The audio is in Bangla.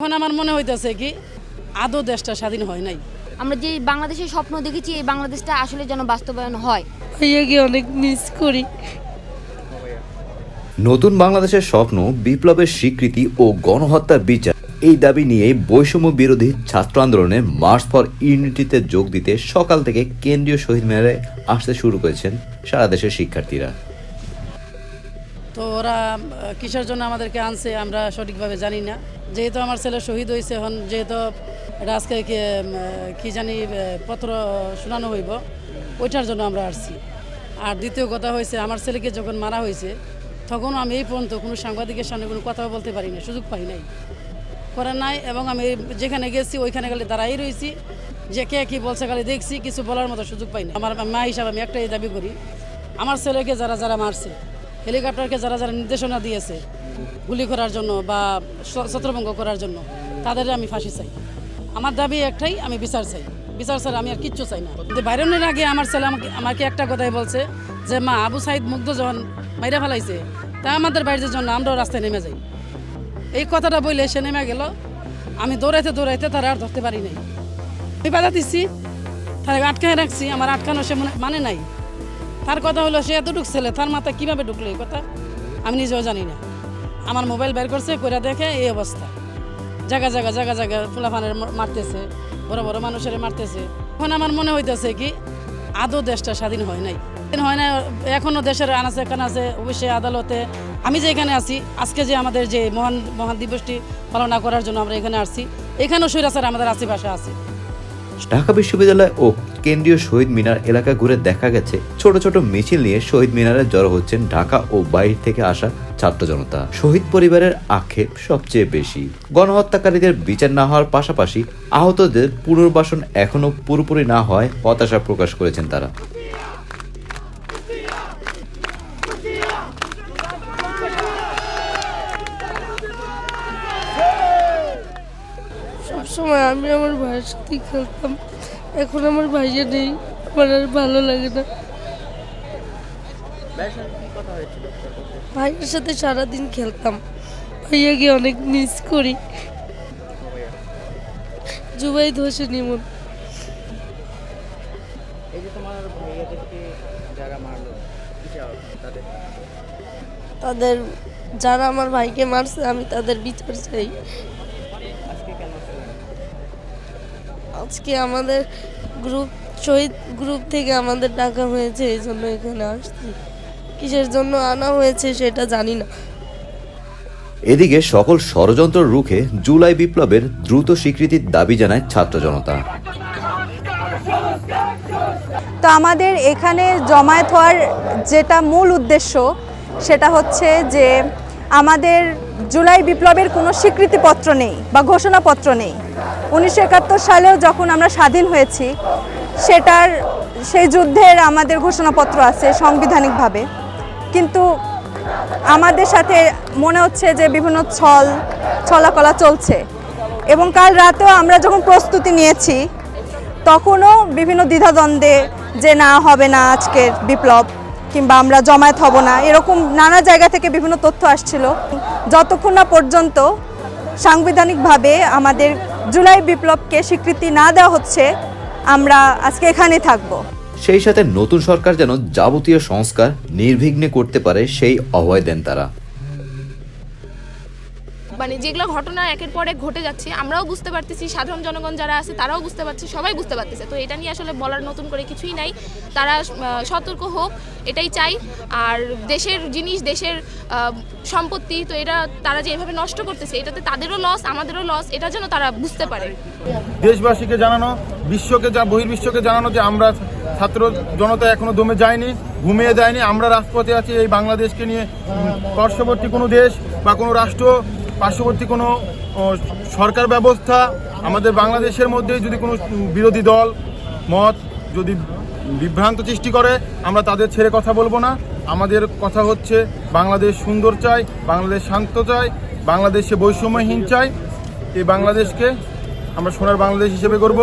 এখন আমার মনে হইতেছে কি আদৌ দেশটা স্বাধীন হয় নাই। আমরা যে বাংলাদেশের স্বপ্ন দেখেছি এই বাংলাদেশটা আসলে যেন বাস্তবায়ন হয়। ভাইয়াকে অনেক মিস করি। নতুন বাংলাদেশের স্বপ্ন বিপ্লবের স্বীকৃতি ও গণহত্যার বিচার এই দাবি নিয়ে বৈষম্য বিরোধী ছাত্র আন্দোলনে মার্চ ফর ইউনিটিতে যোগ দিতে সকাল থেকে কেন্দ্রীয় শহীদ মিনারে আসতে শুরু করেছেন সারা দেশের শিক্ষার্থীরা। তো ওরা কিসের জন্য আমাদেরকে আনছে আমরা সঠিকভাবে জানি না। যেহেতু আমার ছেলে শহীদ হয়েছে এখন যেহেতু এটা আজকে কি, উম, আহ, কি জানি পত্র শোনানো হইব ওইটার জন্য আমরা আসছি। আর দ্বিতীয় কথা হয়েছে আমার ছেলেকে যখন মারা হয়েছে তখন আমি এই পর্যন্ত কোনো সাংবাদিকের সামনে কোনো কথা বলতে পারি না সুযোগ পাই নাই। করার নাই এবং আমি যেখানে গেছি ওইখানে গেলে দাঁড়াই রয়েছি যে কে কী বলছে খালি দেখছি কিছু বলার মতো সুযোগ পাই না আমার মা হিসাবে আমি একটাই দাবি করি আমার ছেলেকে যারা যারা মারছে হেলিকপ্টারকে যারা যারা নির্দেশনা দিয়েছে গুলি করার জন্য বা ছত্রভঙ্গ করার জন্য তাদের আমি ফাঁসি চাই। আমার দাবি একটাই, আমি বিচার চাই। বিচার ছাড়া আমি আর কিচ্ছু চাই না। কিন্তু বাইরনের আগে আমার ছেলে আমাকে আমাকে একটা কথাই বলছে যে, মা, আবু সাইদ মুগ্ধ যখন মাইরা ফেলাইছে, তা আমাদের বাড়ির জন্য আমরাও রাস্তায় নেমে যাই। এই কথাটা বলে সে নেমে গেল। আমি দৌড়াইতে দৌড়াইতে তারা আর ধরতে পারি নাই। আমি বাধা দিচ্ছি তার আটকায় রাখছি। আমার আটকানো সে মানে নাই। তার কথা হলো, সে এতটুক ছেলে, তার মাথায় কীভাবে ঢুকলো এই কথা? আমি নিজেও জানি না। আমার মোবাইল বের করছে করে দেখে এই অবস্থা। জায়গা জায়গা জায়গা জায়গা ফুলাফানের মারতেছে, বড় বড় মানুষের মারতেছে। এখন আমার মনে হইতেছে কি, আদৌ দেশটা স্বাধীন হয় নাই। হয় না এখনও দেশের আনাচে, কানাচে অবশ্যই আদালতে। আমি যে এখানে আছি, আজকে যে আমাদের যে মহান মহান দিবসটি পালনা করার জন্য আমরা এখানে আসছি, এখানেও সৈরাচার আমাদের আশেপাশে আছে। ঢাকা বিশ্ববিদ্যালয় ও কেন্দ্রীয় শহীদ মিনার এলাকা ঘুরে দেখা গেছে ছোট ছোট মিছিল নিয়ে শহীদ মিনারে জড়ো হচ্ছেন ঢাকা ও বাইরে থেকে আসা ছাত্র জনতা। শহীদ পরিবারের আক্ষেপ সবচেয়ে বেশি। গণহত্যাকারীদের বিচার না হওয়ার পাশাপাশি আহতদের পুনর্বাসন এখনও পুরোপুরি না হয় হতাশা প্রকাশ করেছেন তারা। সবসময় আমি আমার ভাইয়ের সাথে খেলতাম। এখন আমার ভাইয়া নেই আমার আর ভালো লাগে না। ভাইয়ের সাথে সারাদিন খেলতাম। ভাইয়াকে অনেক মিস করি। জুবাই চাও তাদের? তাদের যারা আমার ভাইকে মারছে আমি তাদের বিচার চাই আজকে কেন আসলেন আজকে আমাদের গ্রুপ শহীদ গ্রুপ থেকে আমাদের ডাকা হয়েছে এই জন্য এখানে আসছি। কিসের জন্য আনা হয়েছে সেটা জানি না। এদিকে সকল ষড়যন্ত্র রুখে জুলাই বিপ্লবের দ্রুত স্বীকৃতির দাবি জানায় ছাত্র জনতা। তো আমাদের এখানে জমায়েত হওয়ার যেটা মূল উদ্দেশ্য সেটা হচ্ছে যে আমাদের জুলাই বিপ্লবের কোনো স্বীকৃতিপত্র নেই বা ঘোষণাপত্র নেই। উনিশশো একাত্তর সালেও যখন আমরা স্বাধীন হয়েছি, সেটার, সেই যুদ্ধের আমাদের ঘোষণাপত্র আছে সাংবিধানিকভাবে। কিন্তু আমাদের সাথে মনে হচ্ছে যে বিভিন্ন ছল, ছলাকলা চলছে। এবং কাল রাতেও আমরা যখন প্রস্তুতি নিয়েছি, তখনও বিভিন্ন দ্বিধাদ্বন্দ্বে যে না, হবে না আজকের বিপ্লব। কিংবা আমরা জমায়েত হব না। এরকম নানা জায়গা থেকে বিভিন্ন তথ্য আসছিল। যতক্ষণ না পর্যন্ত সাংবিধানিকভাবে আমাদের জুলাই বিপ্লবকে স্বীকৃতি না দেওয়া হচ্ছে, আমরা আজকে এখানে থাকব। সেই সাথে নতুন সরকার যেন যাবতীয় সংস্কার নির্বিঘ্নে করতে পারে, সেই অভয় দেন তারা। মানে যেগুলো ঘটনা একের পর এক ঘটে যাচ্ছে, আমরাও বুঝতে পারতেছি, সাধারণ জনগণ যারা আছে তারাও বুঝতে পারছে, সবাই বুঝতে পারতেছে। তো এটা নিয়ে আসলে বলার নতুন করে কিছুই নাই। তারা সতর্ক হোক, এটাই চাই। আর দেশের জিনিস, দেশের সম্পত্তি, তো এটা তারা যে এভাবে নষ্ট করতেছে, এটাতে তাদেরও লস আমাদেরও লস এটা যেন তারা বুঝতে পারে। দেশবাসীকে জানানো, বিশ্বকে যা, বহির্বিশ্বকে জানানো যে আমরা ছাত্র জনতা এখনও দমে যায়নি, ঘুমিয়ে যায়নি, আমরা রাজপথে আছি, এই বাংলাদেশকে নিয়ে পার্শ্ববর্তী কোনো দেশ বা কোনো রাষ্ট্র পার্শ্ববর্তী কোনো সরকার ব্যবস্থা, আমাদের বাংলাদেশের মধ্যে যদি কোনো বিরোধী দল, মত যদি বিভ্রান্ত সৃষ্টি করে, আমরা তাদের ছেড়ে কথা বলব না। আমাদের কথা হচ্ছে, বাংলাদেশ সুন্দর চাই, বাংলাদেশ শান্ত চাই, বাংলাদেশে বৈষম্যহীন চাই। এই বাংলাদেশকে আমরা সোনার বাংলাদেশ হিসেবে করব